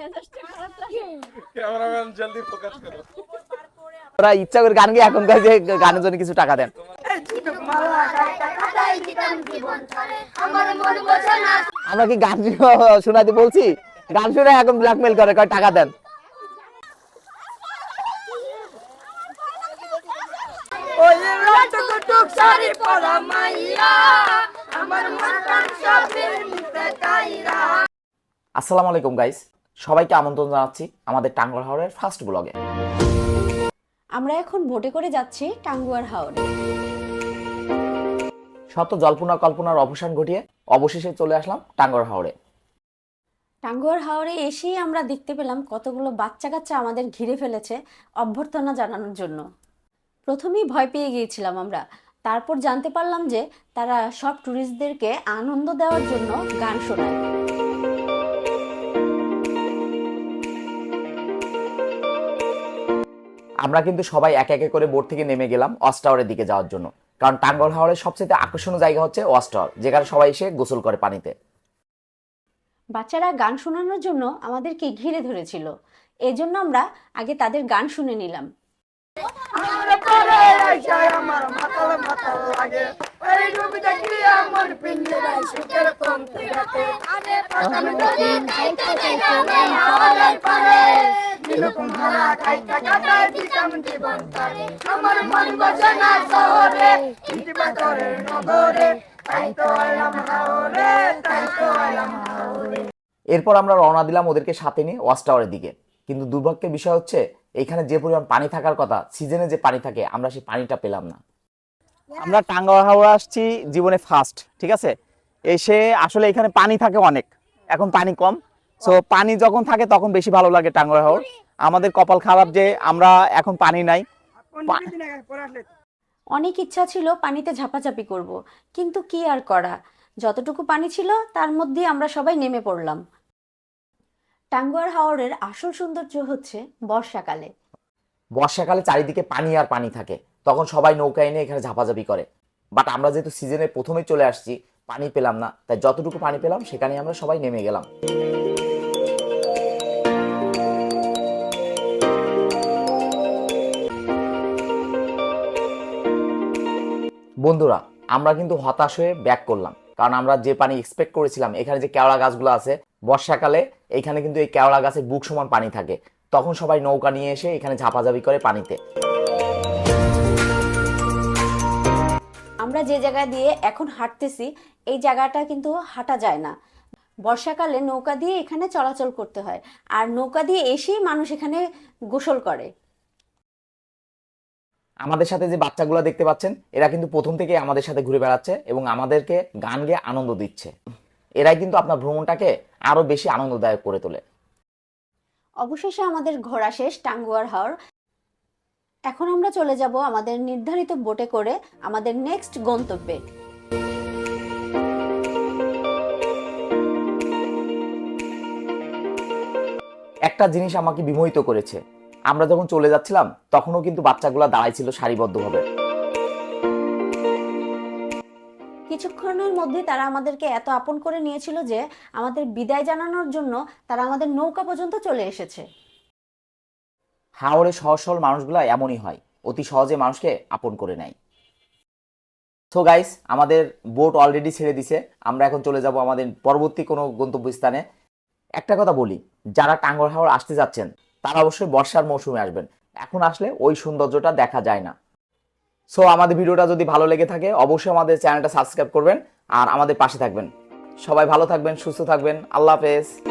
মেজাজটা ক্যামেরাম্যান জলদি ফোকাস করো। ওরা ইচ্ছা করে গান গিয়ে এখন কাজে গানের জন্য কিছু টাকা দেন। আমরা কি গান শোনাতে বলছি? গান শুনে এখন ব্ল্যাকমেল করে কয় টাকা দেন। আসসালামু আলাইকুম গাইস সবাইকে আমন্ত্রণ জানাচ্ছি আমাদের টাঙ্গর হাওড়ের ফার্স্ট ব্লগে আমরা এখন ভোটে করে যাচ্ছি টাঙ্গুয়ার হাওড়ে শত জল্পনা কল্পনার অবসান ঘটিয়ে অবশেষে চলে আসলাম টাঙ্গর হাওড়ে টাঙ্গুয়ার হাওড়ে এসেই আমরা দেখতে পেলাম কতগুলো বাচ্চা কাচ্চা আমাদের ঘিরে ফেলেছে অভ্যর্থনা জানানোর জন্য। প্রথমেই ভয় পেয়ে গিয়েছিলাম আমরা। তারপর জানতে পারলাম যে তারা সব ট্যুরিস্টদেরকে আনন্দ দেওয়ার জন্য গান শোনায়। আমরা কিন্তু সবাই এক একে করে বোট থেকে নেমে গেলাম ওয়াচ টাওয়ারের দিকে যাওয়ার জন্য। কারণ টাঙ্গল হাওড়ের সবচেয়ে আকর্ষণীয় জায়গা হচ্ছে ওয়াচ টাওয়ার যেখানে সবাই এসে গোসল করে পানিতে। বাচ্চারা গান শোনানোর জন্য আমাদেরকে ঘিরে ধরেছিল। এজন্য আমরা আগে তাদের গান শুনে নিলাম। আমার মন বসে না শহরে ইটিবা নগরে তাই তো এলাম হাওরে তাই তো এলাম হাওরে। এরপর আমরা রওনা দিলাম ওদেরকে সাথে নিয়ে ওয়াচ টাওয়ারের দিকে। কিন্তু দুর্ভাগ্যের বিষয় হচ্ছে এখানে যে পরিমাণ পানি থাকার কথা সিজনে যে পানি থাকে আমরা সেই পানিটা পেলাম না। আমরা টাঙ্গর হাওড়া আসছি জীবনে ফার্স্ট ঠিক আছে? এসে আসলে এখানে পানি থাকে অনেক। এখন পানি কম। সো পানি যখন থাকে তখন বেশি ভালো লাগে টাঙ্গর হাওড়। আমাদের কপাল খারাপ যে আমরা এখন পানি নাই। অনেক ইচ্ছা ছিল পানিতে ঝাপাঝাপি করব কিন্তু কি আর করা? যতটুকু পানি ছিল তার মধ্যে আমরা সবাই নেমে পড়লাম। টাঙ্গুয়ার হাওরের আসল সৌন্দর্য হচ্ছে বর্ষাকালে। বর্ষাকালে চারিদিকে পানি আর পানি থাকে। তখন সবাই নৌকা এনে এখানে ঝাপাঝাপি করে। বাট আমরা যেহেতু সিজনের প্রথমে চলে আসছি পানি পেলাম না। তাই যতটুকু পানি পেলাম সেখানে আমরা সবাই নেমে গেলাম। বন্ধুরা, আমরা কিন্তু হতাশ হয়ে ব্যাক করলাম। কারণ আমরা যে পানি এক্সপেক্ট করেছিলাম, এখানে যে কেওড়া গাছগুলো আছে, বর্ষাকালে এখানে কিন্তু এই কেওড়া গাছে বুক সমান পানি থাকে। তখন সবাই নৌকা নিয়ে এসে এখানে ঝাপাঝাপি করে পানিতে। আমরা যে জায়গা দিয়ে এখন হাঁটতেছি, এই জায়গাটা কিন্তু হাঁটা যায় না। বর্ষাকালে নৌকা দিয়ে এখানে চলাচল করতে হয়। আর নৌকা দিয়ে এসেই মানুষ এখানে গোসল করে। আমাদের সাথে যে বাচ্চাগুলো দেখতে পাচ্ছেন এরা কিন্তু প্রথম থেকে আমাদের সাথে ঘুরে বেড়াচ্ছে এবং আমাদেরকে গান গেয়ে আনন্দ দিচ্ছে। এরাই কিন্তু আপনার ভ্রমণটাকে আরও বেশি আনন্দদায়ক করে তোলে। অবশেষে আমাদের ঘোরা শেষ টাঙ্গুয়ার হাওর। এখন আমরা চলে যাব আমাদের নির্ধারিত বোটে করে আমাদের নেক্সট গন্তব্যে। একটা জিনিস আমাকে বিমোহিত করেছে আমরা যখন চলে যাচ্ছিলাম তখনও কিন্তু বাচ্চাগুলো দাঁড়াই ছিল সারিবদ্ধভাবে। কিছুক্ষণের মধ্যে তারা আমাদেরকে এত আপন করে নিয়েছিল যে আমাদের বিদায় জানানোর জন্য তারা আমাদের নৌকা পর্যন্ত চলে এসেছে। হাওড়ে সহজ সরল মানুষগুলো এমনই হয় অতি সহজে মানুষকে আপন করে নেয়। সো গাইস আমাদের বোট অলরেডি ছেড়ে দিছে আমরা এখন চলে যাব আমাদের পরবর্তী কোনো গন্তব্যস্থানে। একটা কথা বলি যারা টাঙ্গর হাওড় আসতে যাচ্ছেন তারা অবশ্যই বর্ষার মৌসুমে আসবেন। এখন আসলে ওই সৌন্দর্যটা দেখা যায় না। সো আমাদের ভিডিওটা যদি ভালো লেগে থাকে, অবশ্যই আমাদের চ্যানেলটা সাবস্ক্রাইব করবেন আর আমাদের পাশে থাকবেন। সবাই ভালো থাকবেন, সুস্থ থাকবেন। আল্লাহ হাফেজ।